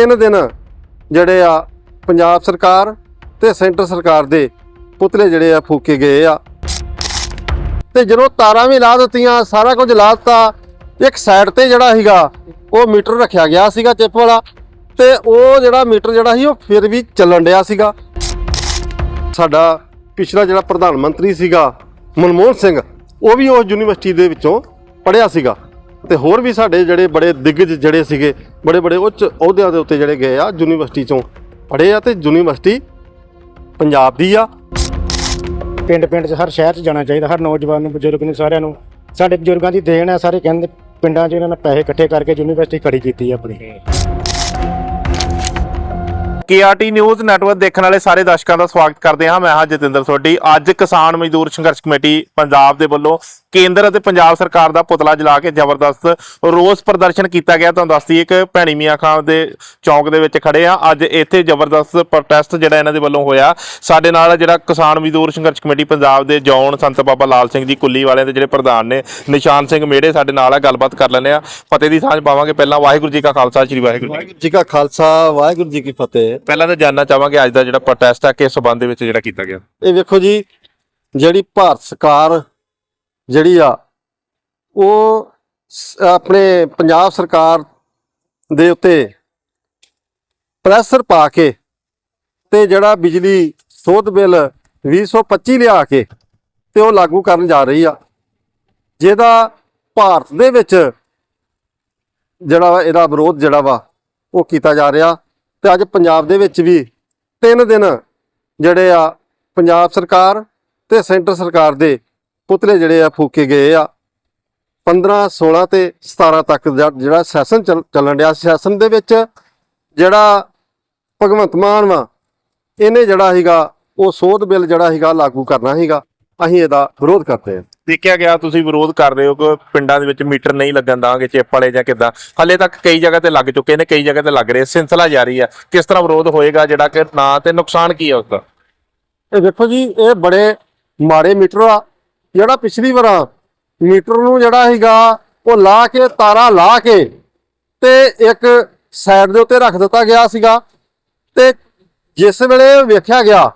ਤਿੰਨ ਦਿਨ ਜਿਹੜੇ ਆ ਪੰਜਾਬ ਸਰਕਾਰ ਤੇ ਸੈਂਟਰ ਸਰਕਾਰ ਦੇ ਪੁਤਲੇ ਜਿਹੜੇ ਆ ਫੂਕੇ ਗਏ ਆ। ਤੇ ਜਦੋਂ ਤਾਰਾਂ ਵੀ ਲਾ ਦਿੱਤੀਆਂ, ਸਾਰਾ ਕੁਝ ਲਾ ਦਿੱਤਾ, ਇੱਕ ਸਾਈਡ ਤੇ ਜਿਹੜਾ ਸੀਗਾ, ਉਹ ਮੀਟਰ ਰੱਖਿਆ ਗਿਆ ਸੀਗਾ ਚਿੱਪ ਵਾਲਾ ਤੇ ਉਹ ਜਿਹੜਾ ਮੀਟਰ ਜਿਹੜਾ ਸੀ, ਉਹ ਫਿਰ ਵੀ ਚੱਲਣ ਡਿਆ ਸੀਗਾ। ਸਾਡਾ ਪਿਛਲਾ ਜਿਹੜਾ ਪ੍ਰਧਾਨ ਮੰਤਰੀ ਸੀਗਾ ਮਨਮੋਹਨ ਸਿੰਘ, ਉਹ ਵੀ ਉਸ ਯੂਨੀਵਰਸਿਟੀ ਦੇ ਵਿੱਚੋਂ ਪੜ੍ਹਿਆ ਸੀਗਾ। ਤੇ ਹੋਰ ਵੀ ਸਾਡੇ ਜਿਹੜੇ ਬੜੇ ਦਿੱਗਜ ਜਿਹੜੇ ਸੀਗੇ, ਬੜੇ ਬੜੇ ਉੱਚ ਅਹੁਦਿਆਂ ਦੇ ਉੱਤੇ ਜਿਹੜੇ ਗਏ ਆ, ਯੂਨੀਵਰਸਿਟੀ ਚੋਂ ਪੜ੍ਹੇ ਆ ਤੇ ਯੂਨੀਵਰਸਿਟੀ ਪੰਜਾਬ ਦੀ ਆ। ਪਿੰਡ ਪਿੰਡ 'ਚ, ਹਰ ਸ਼ਹਿਰ 'ਚ ਜਾਣਾ ਚਾਹੀਦਾ, ਹਰ ਨੌਜਵਾਨ ਨੂੰ, ਬਜ਼ੁਰਗ ਨੂੰ, ਸਾਰਿਆਂ ਨੂੰ। ਸਾਡੇ ਬਜ਼ੁਰਗਾਂ ਦੀ ਦੇਣ ਹੈ ਸਾਰੇ ਕਹਿੰਦੇ, ਪਿੰਡਾਂ 'ਚ ਇਹਨਾਂ ਨੇ ਪੈਸੇ ਇਕੱਠੇ ਕਰਕੇ ਯੂਨੀਵਰਸਿਟੀ ਖੜੀ ਕੀਤੀ ਹੈ ਆਪਣੀ। ਕੇਆਰਟੀ ਨਿਊਜ਼ ਨੈਟਵਰਕ ਦੇਖਣ ਵਾਲੇ ਸਾਰੇ ਦਰਸ਼ਕਾਂ ਦਾ ਸਵਾਗਤ ਕਰਦੇ ਹਾਂ। ਮੈਂ ਹਾਂ ਜਤਿੰਦਰ ਸੋਢੀ। ਅੱਜ ਕਿਸਾਨ ਮਜ਼ਦੂਰ ਸੰਘਰਸ਼ ਕਮੇਟੀ ਪੰਜਾਬ ਦੇ ਵੱਲੋਂ ਕੇਂਦਰ ਅਤੇ ਪੰਜਾਬ ਸਰਕਾਰ ਦਾ ਪੁਤਲਾ ਜਲਾ ਕੇ ਜ਼ਬਰਦਸਤ ਰੋਸ ਪ੍ਰਦਰਸ਼ਨ ਕੀਤਾ ਗਿਆ। ਤੁਹਾਨੂੰ ਦੱਸਦੀ ਇੱਕ ਭੈਣੀ ਮੀਆਂ ਖਾਂ ਦੇ ਚੌਂਕ ਦੇ ਵਿੱਚ ਖੜੇ ਆ। ਅੱਜ ਇੱਥੇ ਜ਼ਬਰਦਸਤ ਪ੍ਰੋਟੈਸਟ ਜਿਹੜਾ ਇਹਨਾਂ ਦੇ ਵੱਲੋਂ ਹੋਇਆ। ਸਾਡੇ ਨਾਲ ਜਿਹੜਾ ਕਿਸਾਨ ਮਜ਼ਦੂਰ ਸੰਘਰਸ਼ ਕਮੇਟੀ ਪੰਜਾਬ ਦੇ ਜੌਨ ਸੰਤ ਬਾਬਾ ਲਾਲ ਸਿੰਘ ਜੀ ਕੁੱਲੀ ਵਾਲਿਆਂ ਦੇ ਜਿਹੜੇ ਪ੍ਰਧਾਨ ਨੇ, ਨਿਸ਼ਾਨ ਸਿੰਘ ਮੇੜੇ ਸਾਡੇ ਨਾਲ ਆ, ਗੱਲਬਾਤ ਕਰ ਲੈਂਦੇ ਆ। ਫਤਿਹ ਦੀ ਸਾਂਝ ਪਾਵਾਂਗੇ। ਪਹਿਲਾਂ ਵਾਹਿਗੁਰੂ ਜੀ ਕਾ ਖਾਲਸਾ, ਸ੍ਰੀ ਵਾਹਿਗੁਰੂ ਜੀ ਕੀ ਵਾਹਿਗੁਰੂ ਜੀ ਕਾ ਖਾਲਸਾ, ਵਾਹਿਗੁਰੂ ਜੀ ਕੀ ਫਤਿਹ। ਪਹਿਲਾਂ ਤਾਂ ਜਾਨਣਾ ਚਾਹਾਂਗੇ ਅੱਜ ਦਾ ਜਿਹੜਾ ਪ੍ਰੋਟੈਸਟ ਆ, ਕਿਸ ਸਬੰਧ ਦੇ ਵਿੱਚ ਜਿਹੜਾ ਕੀਤਾ ਗਿਆ? ਇਹ ਵੇਖੋ ਜੀ, ਜਿਹੜੀ ਭਾਰਤ ਸਰਕਾਰ ਜਿਹੜੀ ਆ, ਉਹ ਆਪਣੇ ਪੰਜਾਬ ਸਰਕਾਰ ਦੇ ਉੱਤੇ ਪ੍ਰੈਸ਼ਰ ਪਾ ਕੇ ਤੇ ਜਿਹੜਾ ਬਿਜਲੀ ਸੋਧ ਬਿੱਲ 2025 ਲਿਆ ਕੇ ਤੇ ਉਹ ਲਾਗੂ ਕਰਨ ਜਾ ਰਹੀ ਆ। ਜਿਹਦਾ ਭਾਰਤ ਦੇ ਵਿੱਚ ਜਿਹੜਾ ਵਾ, ਇਹਦਾ ਵਿਰੋਧ ਜਿਹੜਾ ਵਾ, ਉਹ ਕੀਤਾ ਜਾ ਰਿਹਾ। ਤੇ ਅੱਜ ਪੰਜਾਬ ਦੇ ਵਿੱਚ ਵੀ ਤਿੰਨ ਦਿਨ ਜਿਹੜੇ ਆ ਪੰਜਾਬ ਸਰਕਾਰ ਤੇ ਸੈਂਟਰ ਸਰਕਾਰ ਦੇ ਪੁਤਲੇ ਜਿਹੜੇ ਆ ਫੂਕੇ ਗਏ ਆ। 15 16 ਤੇ 17 ਤੱਕ ਦਾ ਜਿਹੜਾ ਸੈਸ਼ਨ ਚੱਲ- ਚੱਲਣ ਡਿਆ। ਸੈਸ਼ਨ ਦੇ ਵਿੱਚ ਜਿਹੜਾ ਭਗਵੰਤ ਮਾਨ ਵਾ, ਇਹਨੇ ਜਿਹੜਾ ਸੀਗਾ, ਉਹ ਸੋਧ ਬਿੱਲ ਜਿਹੜਾ ਸੀਗਾ ਲਾਗੂ ਕਰਨਾ ਸੀਗਾ। ਅਸੀਂ ਇਹਦਾ ਵਿਰੋਧ ਕਰਦੇ ਹਾਂ। ਦੇਖਿਆ ਗਿਆ, ਤੁਸੀਂ ਵਿਰੋਧ ਕਰ ਰਹੇ ਹੋ ਕਿ ਪਿੰਡਾਂ ਦੇ ਵਿੱਚ ਮੀਟਰ ਨਹੀਂ ਲੱਗਣ ਦਾਂਗੇ ਚਿੱਪ ਵਾਲੇ ਜਾਂ ਕਿੱਦਾਂ? ਹਲੇ ਤੱਕ ਕਈ ਜਗ੍ਹਾ ਤੇ ਲੱਗ ਚੁੱਕੇ ਨੇ, ਕਈ ਜਗ੍ਹਾ ਤੇ ਲੱਗ ਰਹੇ, ਸਿਲਸਿਲਾ ਜਾਰੀ ਹੈ ਕਿਸ ਤਰ੍ਹਾਂ ਵਿਰੋਧ ਹੋਏਗਾ, ਜਿਹੜਾ ਕਿ ਨਾ ਤੇ ਨੁਕਸਾਨ ਕੀ ਹੈ ਉਸਦਾ ਇਹ ਦੇਖੋ ਜੀ, ਇਹ ਬੜੇ ਮਾੜੇ ਮੀਟਰ ਆ। ਜਿਹੜਾ ਪਿਛਲੀ ਵਾਰ ਮੀਟਰ ਨੂੰ ਜਿਹੜਾ ਸੀਗਾ, ਉਹ ਲਾ ਕੇ, ਤਾਰਾ ਲਾ ਕੇ ਤੇ ਇੱਕ ਸਾਈਡ ਦੇ ਉੱਤੇ ਰੱਖ ਦਿੱਤਾ ਗਿਆ ਸੀਗਾ। ਤੇ ਜਿਸ ਵੇਲੇ ਵੇਖਿਆ ਗਿਆ,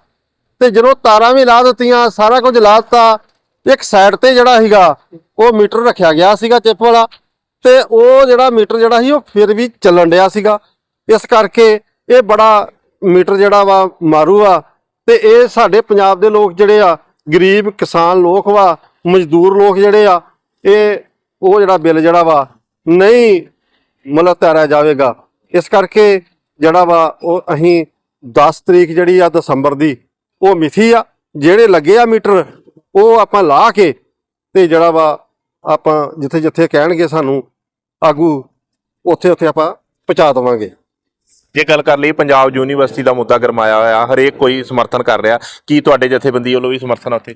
ਤੇ ਜਦੋਂ ਤਾਰਾਂ ਵੀ ਲਾ ਦਿੱਤੀਆਂ, ਸਾਰਾ ਕੁਝ ਲਾ ਦਿੱਤਾ ਇੱਕ ਸਾਈਡ ਤੇ ਜਿਹੜਾ ਸੀਗਾ, ਉਹ ਮੀਟਰ ਰੱਖਿਆ ਗਿਆ ਸੀਗਾ ਚਿੱਪ ਵਾਲਾ ਤੇ ਉਹ ਜਿਹੜਾ ਮੀਟਰ ਜਿਹੜਾ ਸੀ, ਉਹ ਫਿਰ ਵੀ ਚੱਲਣ ਡਿਆ ਸੀਗਾ। ਇਸ ਕਰਕੇ ਇਹ ਬੜਾ ਮੀਟਰ ਜਿਹੜਾ ਵਾ ਮਾਰੂ ਆ ਤੇ ਇਹ ਸਾਡੇ ਪੰਜਾਬ ਦੇ ਲੋਕ ਜਿਹੜੇ ਆ, ਗਰੀਬ ਕਿਸਾਨ ਲੋਕ ਵਾ, ਮਜ਼ਦੂਰ ਲੋਕ ਜਿਹੜੇ ਆ, ਇਹ ਉਹ ਜਿਹੜਾ ਬਿੱਲ ਜਿਹੜਾ ਵਾ ਨਹੀਂ ਮਤਲਬ ਤਾਰਿਆ ਜਾਵੇਗਾ। ਇਸ ਕਰਕੇ ਜਿਹੜਾ ਵਾ ਉਹ ਅਸੀਂ 10 ਤਰੀਕ ਜਿਹੜੀ ਆ ਦਸੰਬਰ ਦੀ, ਉਹ ਮਿਥੀ ਆ, ਜਿਹੜੇ ਲੱਗੇ ਆ ਮੀਟਰ ਉਹ ਆਪਾਂ ਲਾ ਕੇ ਤੇ ਜਿਹੜਾ ਵਾ ਆਪਾਂ ਜਿੱਥੇ ਜਿੱਥੇ ਕਹਿਣਗੇ ਸਾਨੂੰ ਆਗੂ ਉੱਥੇ ਉੱਥੇ ਆਪਾਂ ਪਹੁੰਚਾ ਦੇਵਾਂਗੇ। ਜੇ ਗੱਲ ਕਰ ਲਈ ਪੰਜਾਬ ਯੂਨੀਵਰਸਿਟੀ ਦਾ ਮੁੱਦਾ ਗਰਮਾਇਆ ਹੋਇਆ ਹਰੇਕ ਕੋਈ ਸਮਰਥਨ ਕਰ ਰਿਹਾ। ਕੀ ਤੁਹਾਡੇ ਜਥੇਬੰਦੀ ਵੱਲੋਂ ਵੀ ਸਮਰਥਨ ਆ ਉੱਥੇ?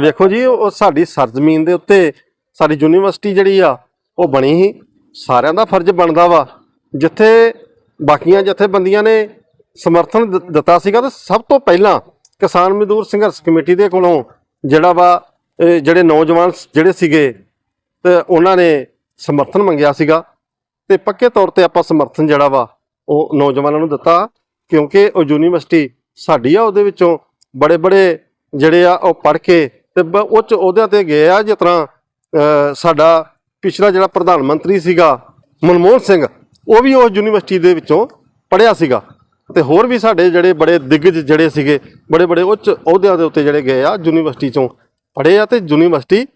ਵੇਖੋ ਜੀ ਉਹ ਸਾਡੀ ਸਰਜ਼ਮੀਨ ਦੇ ਉੱਤੇ ਸਾਡੀ ਯੂਨੀਵਰਸਿਟੀ ਜਿਹੜੀ ਆ ਉਹ ਬਣੀ ਸੀ। ਸਾਰਿਆਂ ਦਾ ਫਰਜ਼ ਬਣਦਾ ਵਾ। ਜਿੱਥੇ ਬਾਕੀਆਂ ਜਥੇਬੰਦੀਆਂ ਨੇ ਸਮਰਥਨ ਦਿੱਤਾ ਸੀਗਾ ਤਾਂ ਸਭ ਤੋਂ ਪਹਿਲਾਂ ਕਿਸਾਨ ਮਜ਼ਦੂਰ ਸੰਘਰਸ਼ ਕਮੇਟੀ ਦੇ ਕੋਲੋਂ ਜਿਹੜਾ ਵਾ ਜਿਹੜੇ ਨੌਜਵਾਨ ਜਿਹੜੇ ਸੀਗੇ, ਤੇ ਉਹਨਾਂ ਨੇ ਸਮਰਥਨ ਮੰਗਿਆ ਸੀਗਾ। ਤੇ ਪੱਕੇ ਤੌਰ ਤੇ ਆਪਾਂ ਸਮਰਥਨ ਜਿਹੜਾ ਵਾ, ਉਹ ਨੌਜਵਾਨਾਂ ਨੂੰ ਦਿੱਤਾ, ਕਿਉਂਕਿ ਉਹ ਯੂਨੀਵਰਸਿਟੀ ਸਾਡੀ ਆ, ਉਹਦੇ ਵਿੱਚੋਂ ਬੜੇ ਬੜੇ ਜਿਹੜੇ ਆ, ਉਹ ਪੜ੍ਹ ਕੇ ਤੇ ਬ- ਚ ਉਹਦਿਆਂ ਤੇ ਗਏ ਆ, ਜਿਸ ਤਰ੍ਹਾਂ ਸਾਡਾ ਪਿਛਲਾ ਜਿਹੜਾ ਪ੍ਰਧਾਨ ਮੰਤਰੀ ਸੀਗਾ, ਮਨਮੋਹਨ ਸਿੰਘ, ਉਹ ਵੀ ਉਸ ਯੂਨੀਵਰਸਿਟੀ ਦੇ ਵਿੱਚੋਂ ਪੜ੍ਹਿਆ ਸੀਗਾ। ਤੇ ਹੋਰ ਵੀ ਸਾਡੇ ਜਿਹੜੇ ਬੜੇ ਦਿੱਗਜ ਜਿਹੜੇ ਸੀਗੇ ਬੜੇ ਬੜੇ ਉੱਚ ਅਹੁਦਿਆਂ ਦੇ ਉੱਤੇ ਜਿਹੜੇ ਗਏ ਆ ਯੂਨੀਵਰਸਿਟੀ ਚੋਂ ਪੜ੍ਹੇ ਆ ਤੇ ਯੂਨੀਵਰਸਿਟੀ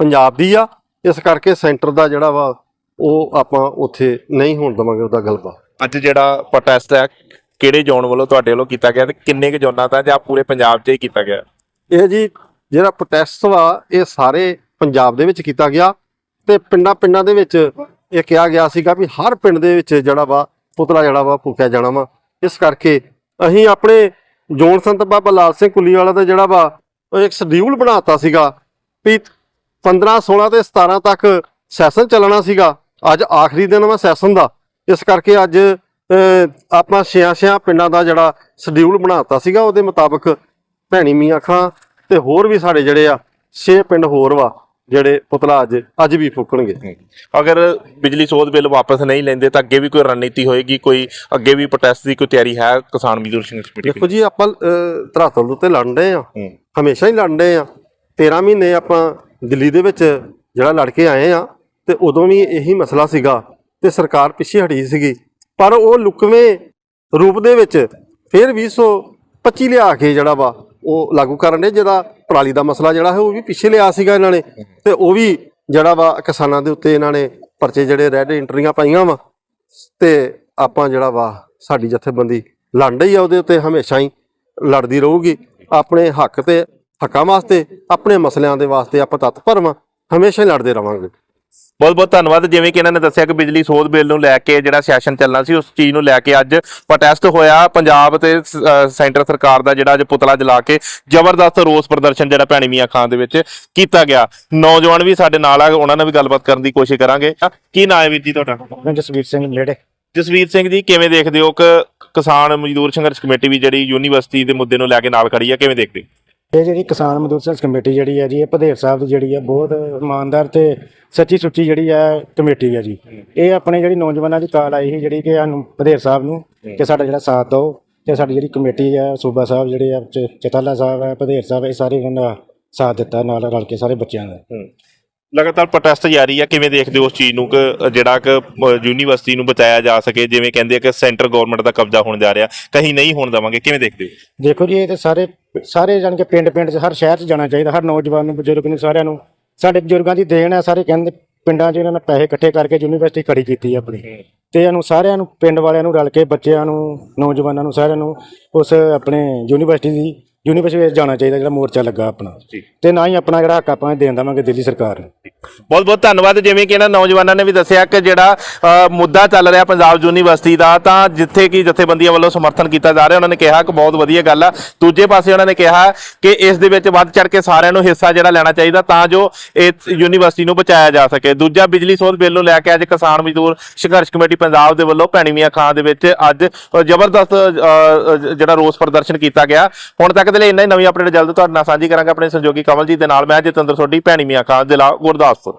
ਪੰਜਾਬ ਦੀ ਆ। ਇਸ ਕਰਕੇ ਸੈਂਟਰ ਦਾ ਜਿਹੜਾ ਵਾ ਉਹ ਆਪਾਂ ਉੱਥੇ ਨਹੀਂ ਹੋਣ ਦਵਾਂਗੇ ਉਹਦਾ ਗਲਬਾ। ਅੱਜ ਜਿਹੜਾ ਪ੍ਰੋਟੈਸਟ ਹੈ ਕਿਹੜੇ ਜ਼ੋਨ ਵੱਲੋਂ ਤੁਹਾਡੇ ਵੱਲੋਂ ਕੀਤਾ ਗਿਆ ਤੇ ਕਿੰਨੇ ਕੁ ਜ਼ੋਨਾਂ ਤਾਂ ਜਾਂ ਪੂਰੇ ਪੰਜਾਬ 'ਚ ਹੀ ਕੀਤਾ ਗਿਆ? ਇਹ ਜੀ ਜਿਹੜਾ ਪ੍ਰੋਟੈਸਟ ਵਾ ਇਹ ਸਾਰੇ ਪੰਜਾਬ ਦੇ ਵਿੱਚ ਕੀਤਾ ਗਿਆ ਤੇ ਪਿੰਡਾਂ ਪਿੰਡਾਂ ਦੇ ਵਿੱਚ ਇਹ ਕਿਹਾ ਗਿਆ ਸੀਗਾ ਵੀ ਹਰ ਪਿੰਡ ਦੇ ਵਿੱਚ ਜਿਹੜਾ ਵਾ ਪੁਤਲਾ ਜਿਹੜਾ ਵਾ ਫੂਕਿਆ ਜਾਣਾ ਵਾ। ਇਸ ਕਰਕੇ ਅਸੀਂ ਆਪਣੇ ਜੋਨ ਸੰਤ ਬਾਬਾ ਲਾਲ ਸਿੰਘ ਕੁੱਲੀ ਵਾਲਾ ਦਾ ਜਿਹੜਾ ਵਾ ਉਹ ਇੱਕ ਸ਼ਡਿਊਲ ਬਣਾਤਾ ਸੀਗਾ ਵੀ 15 16 ਤੇ 17 ਤੱਕ ਸੈਸ਼ਨ ਚੱਲਣਾ ਸੀਗਾ। ਅੱਜ ਆਖਰੀ ਦਿਨ ਵਾ ਸੈਸ਼ਨ ਦਾ। ਇਸ ਕਰਕੇ ਅੱਜ ਅਹ, ਆਪਾਂ ਛਿਆਂ ਛਿਆਂ ਪਿੰਡਾਂ ਦਾ ਜਿਹੜਾ ਸ਼ਡਿਊਲ ਬਣਾਤਾ ਸੀਗਾ ਉਹਦੇ ਮੁਤਾਬਕ ਭੈਣੀ ਮੀਆਂ ਖਾਂ ਤੇ ਹੋਰ ਵੀ ਸਾਡੇ ਜਿਹੜੇ ਆ ਛੇ ਪਿੰਡ ਹੋਰ ਵਾ। ਜਿਹੜੇ ਪੁਤਲਾ ਅੱਜ ਅੱਜ ਵੀ ਫੂਕਣਗੇ। ਅਗਰ ਬਿਜਲੀ ਸੋਧ ਬਿੱਲ ਵਾਪਸ ਨਹੀਂ ਲੈਂਦੇ ਤਾਂ ਅੱਗੇ ਵੀ ਕੋਈ ਰਣਨੀਤੀ ਹੋਏਗੀ ਕੋਈ ਅੱਗੇ ਵੀ ਪ੍ਰੋਟੈਸਟ ਦੀ ਕੋਈ ਤਿਆਰੀ ਹੈ ਕਿਸਾਨ ਮਜ਼ਦੂਰ ਸੰਘਰਸ਼ ਕਮੇਟੀ ਦੇਖੋ ਜੀ ਆਪਾਂ ਧਰਾਤਲ ਦੇ ਉੱਤੇ ਡਏ ਆ। ਹਮੇਸ਼ਾ ਹੀ ਡਏ ਆ। 13 ਮਹੀਨੇ ਆਪਾਂ ਦਿੱਲੀ ਦੇ ਵਿੱਚ ਜਿਹੜਾ ਲੜ ਕੇ ਆਏ ਆ ਤੇ ਉਦੋਂ ਵੀ ਇਹੀ ਮਸਲਾ ਸੀਗਾ ਤੇ ਸਰਕਾਰ ਪਿੱਛੇ ਹਟੀ ਸੀਗੀ। ਪਰ ਉਹ ਲੁਕਵੇਂ ਰੂਪ ਦੇ ਵਿੱਚ ਫਿਰ 225 ਲਿਆ ਕੇ ਜਿਹੜਾ ਵਾ ਉਹ ਲਾਗੂ ਕਰਨ ਦੇ ਜਿਹਦਾ ਪਰਾਲੀ ਦਾ ਮਸਲਾ ਜਿਹੜਾ ਹੈ, ਉਹ ਵੀ ਪਿੱਛੇ ਲਿਆ ਸੀਗਾ ਇਹਨਾਂ ਨੇ। ਤੇ ਉਹ ਵੀ ਜਿਹੜਾ ਵਾ ਕਿਸਾਨਾਂ ਦੇ ਉੱਤੇ ਇਹਨਾਂ ਨੇ ਪਰਚੇ ਜਿਹੜੇ ਰੈੱਡ ਐਂਟਰੀਆਂ ਪਾਈਆਂ ਵਾ। ਤੇ ਆਪਾਂ ਜਿਹੜਾ ਵਾ ਸਾਡੀ ਜਥੇਬੰਦੀ ਲੜ ਰਹੀ ਆ ਉਹਦੇ ਉੱਤੇ ਹਮੇਸ਼ਾ ਹੀ ਲੜਦੀ ਰਹੂਗੀ। ਆਪਣੇ ਹੱਕ ਤੇ, ਹੱਕਾਂ ਵਾਸਤੇ, ਆਪਣੇ ਮਸਲਿਆਂ ਦੇ ਵਾਸਤੇ ਆਪਾਂ ਤਤਪਰ ਵਾਂ। ਹਮੇਸ਼ਾ ਹੀ ਲੜਦੇ ਰਵਾਂਗੇ। ਬਹੁਤ ਬਹੁਤ ਧੰਨਵਾਦ। ਜਿਵੇਂ ਕਿ ਇਹਨਾਂ ਨੇ ਦੱਸਿਆ ਕਿ ਬਿਜਲੀ ਸੋਧ ਬਿੱਲ ਨੂੰ ਲੈ ਕੇ ਜਿਹੜਾ ਸੈਸ਼ਨ ਚੱਲਣਾ ਸੀ ਉਸ ਚੀਜ਼ ਨੂੰ ਲੈ ਕੇ ਅੱਜ ਪ੍ਰੋਟੈਸਟ ਹੋਇਆ। ਪੰਜਾਬ ਤੇ ਸੈਂਟਰ ਸਰਕਾਰ ਦਾ ਜਿਹੜਾ ਅੱਜ ਪੁਤਲਾ ਜਲਾ ਕੇ ਜ਼ਬਰਦਸਤ ਰੋਸ ਪ੍ਰਦਰਸ਼ਨ ਜਿਹੜਾ ਭੈਣੀ ਮੀਆਂ ਖਾਂ ਦੇ ਵਿੱਚ ਕੀਤਾ ਗਿਆ। ਨੌਜਵਾਨ ਵੀ ਸਾਡੇ ਨਾਲ ਆ ਉਹਨਾਂ ਨਾਲ ਵੀ ਗੱਲਬਾਤ ਕਰਨ ਦੀ ਕੋਸ਼ਿਸ਼ ਕਰਾਂਗੇ। ਕੀ ਨਾਂ ਹੈ ਵੀਰ ਜੀ ਤੁਹਾਡਾ? ਜਸਵੀਰ ਸਿੰਘ ਨੇੜੇ ਜਸਵੀਰ ਸਿੰਘ ਜੀ ਕਿਵੇਂ ਦੇਖਦੇ ਹੋ? ਕਿ ਕਿਸਾਨ ਮਜ਼ਦੂਰ ਸੰਘਰਸ਼ ਕਮੇਟੀ ਵੀ ਜਿਹੜੀ ਯੂਨੀਵਰਸਿਟੀ ਦੇ ਮੁੱਦੇ ਨੂੰ ਲੈ ਕੇ ਨਾਲ ਖੜੀ ਆ ਕਿਵੇਂ ਦੇਖਦੇ ਹੋ? ਇਹ ਜਿਹੜੀ ਕਿਸਾਨ ਮਜ਼ਦੂਰ ਸੰਘ ਕਮੇਟੀ ਜਿਹੜੀ ਹੈ ਜੀ, ਇਹ ਭਦੇਰ ਸਾਹਿਬ ਦੀ ਜਿਹੜੀ ਹੈ, ਬਹੁਤ ਇਮਾਨਦਾਰ ਤੇ ਸੱਚੀ ਸੁੱਚੀ ਜਿਹੜੀ ਹੈ ਕਮੇਟੀ ਹੈ ਜੀ। ਇਹ ਆਪਣੇ ਜਿਹੜੀ ਨੌਜਵਾਨਾਂ ਦੀ ਕਾਲ ਆਈ ਸੀ, ਜਿਹੜੀ ਕਿ ਸਾਨੂੰ ਭਦੇਰ ਸਾਹਿਬ ਨੂੰ ਕਿ ਸਾਡਾ ਜਿਹੜਾ ਸਾਥ ਦਿਓ ਤੇ ਸਾਡੀ ਜਿਹੜੀ ਕਮੇਟੀ ਹੈ, ਸੂਬਾ ਸਾਹਿਬ ਜਿਹੜੇ ਆ, ਚ- ਚਤਾਲਾ ਸਾਹਿਬ ਹੈ ਭਦੇਰ ਸਾਹਿਬ, ਇਹ ਸਾਰੇ ਉਹਨਾਂ ਦਾ ਸਾਥ ਦਿੱਤਾ ਨਾਲ ਰਲ ਕੇ ਸਾਰੇ ਬੱਚਿਆਂ ਦਾ। ਲਗਾਤਾਰ ਪ੍ਰੋਟੈਸਟ ਜਾਰੀ ਆ ਕਿਵੇਂ ਦੇਖਦੇ ਹੋ ਉਸ ਚੀਜ਼ ਨੂੰ ਕਿ ਜਿਹੜਾ ਕਿ ਯੂਨੀਵਰਸਿਟੀ ਨੂੰ ਬਚਾਇਆ ਜਾ ਸਕੇ ਜਿਵੇਂ ਕਹਿੰਦੇ ਆ ਕਿ ਸੈਂਟਰ ਗਵਰਨਮੈਂਟ ਦਾ ਕਬਜ਼ਾ ਹੋਣ ਜਾ ਰਿਹਾ ਕਹੀਂ ਨਹੀਂ ਹੋਣ ਦੇਵਾਂਗੇ ਕਿਵੇਂ ਦੇਖਦੇ ਹੋ? ਦੇਖੋ ਜੀ ਇਹ ਤੇ ਸਾਰੇ ਸਾਰੇ ਜਾਣ ਕੇ ਪਿੰਡ ਪਿੰਡ 'ਚ ਹਰ ਸ਼ਹਿਰ 'ਚ ਜਾਣਾ ਚਾਹੀਦਾ ਹਰ ਨੌਜਵਾਨ ਨੂੰ ਬਜ਼ੁਰਗ ਨੂੰ ਸਾਰਿਆਂ ਨੂੰ। ਸਾਡੇ ਬਜ਼ੁਰਗਾਂ ਦੀ ਦੇਣ ਹੈ ਸਾਰੇ ਕਹਿੰਦੇ ਪਿੰਡਾਂ 'ਚ ਇਹਨਾਂ ਨੇ ਪੈਸੇ ਇਕੱਠੇ ਕਰਕੇ ਯੂਨੀਵਰਸਿਟੀ ਖੜੀ ਕੀਤੀ ਹੈ ਆਪਣੀ। ਤੇ ਇਹਨੂੰ ਸਾਰਿਆਂ ਨੂੰ ਪਿੰਡ ਵਾਲਿਆਂ ਨੂੰ ਰਲ ਕੇ ਬੱਚਿਆਂ ਨੂੰ ਨੌਜਵਾਨਾਂ ਨੂੰ ਸਾਰਿਆਂ ਨੂੰ ਉਸ ਆਪਣੇ ਯੂਨੀਵਰਸਿਟੀ ਦੀ ਯੂਨੀਵਰਸਿਟੀ ਵਿੱਚ ਜਾਣਾ ਚਾਹੀਦਾ ਜਿਹੜਾ ਮੋਰਚਾ ਲੱਗਾ ਆਪਣਾ। ਤੇ ਨਾ ਹੀ ਆਪਣਾ ਜਿਹੜਾ ਹੱਕ ਆਪਾਂ ਦੇਣ ਦੇਵਾਂਗੇ ਦਿੱਲੀ ਸਰਕਾਰ ਨੂੰ। ਬਹੁਤ ਬਹੁਤ ਧੰਨਵਾਦ। ਜਿਵੇਂ ਕਿ ਇਹਨਾਂ ਨੌਜਵਾਨਾਂ ਨੇ ਵੀ ਦੱਸਿਆ ਕਿ ਜਿਹੜਾ ਅ, ਮੁੱਦਾ ਚੱਲ ਰਿਹਾ ਪੰਜਾਬ ਯੂਨੀਵਰਸਿਟੀ ਦਾ ਤਾਂ ਜਿੱਥੇ ਕਿ ਜਥੇਬੰਦੀਆਂ ਵੱਲੋਂ ਸਮਰਥਨ ਕੀਤਾ ਜਾ ਰਿਹਾ ਉਹਨਾਂ ਨੇ ਕਿਹਾ ਕਿ ਬਹੁਤ ਵਧੀਆ ਗੱਲ ਆ। ਦੂਜੇ ਪਾਸੇ ਉਹਨਾਂ ਨੇ ਕਿਹਾ ਕਿ ਇਸ ਦੇ ਵਿੱਚ ਵੱਧ ਚੜ ਕੇ ਸਾਰਿਆਂ ਨੂੰ ਹਿੱਸਾ ਜਿਹੜਾ ਲੈਣਾ ਚਾਹੀਦਾ ਤਾਂ ਜੋ ਇਸ ਯੂਨੀਵਰਸਿਟੀ ਨੂੰ ਬਚਾਇਆ ਜਾ ਸਕੇ। ਦੂਜਾ ਬਿਜਲੀ ਸੋਧ ਬਿੱਲ ਨੂੰ ਲੈ ਕੇ ਅੱਜ ਕਿਸਾਨ ਮਜ਼ਦੂਰ ਸੰਘਰਸ਼ ਕਮੇਟੀ ਪੰਜਾਬ ਦੇ ਵੱਲੋਂ ਭੈਣੀ ਮੀਆਂ ਖਾਂ ਦੇ ਵਿੱਚ ਅੱਜ ਅ, ਜ਼ਬਰਦਸਤ ਅ, ਅ, ਜਿਹੜਾ ਰੋਸ ਪ੍ਰਦਰਸ਼ਨ ਕੀਤਾ ਗਿਆ। ਹੁਣ ਤੱਕ ਦੇ ਲਈ ਇੰਨਾ ਹੀ। ਨਵੀਂ ਅਪਡੇਟ ਜਲਦ ਤੁਹਾਡੇ ਨਾਲ ਸਾਂਝੀ ਕਰਾਂਗੇ ਆਪਣੇ ਸਹਿਯੋਗੀ ਕਮਲਜੀਤ ਦੇ ਨਾਲ। ਮੈਂ ਜਤਿੰਦਰ ਸੋਢੀ, ਭੈਣੀ ਮੀਆਂ ਖਾਂ ਜ਼ਿਲ੍ਹਾ ਗੁਰਦਾਸਪੁਰ।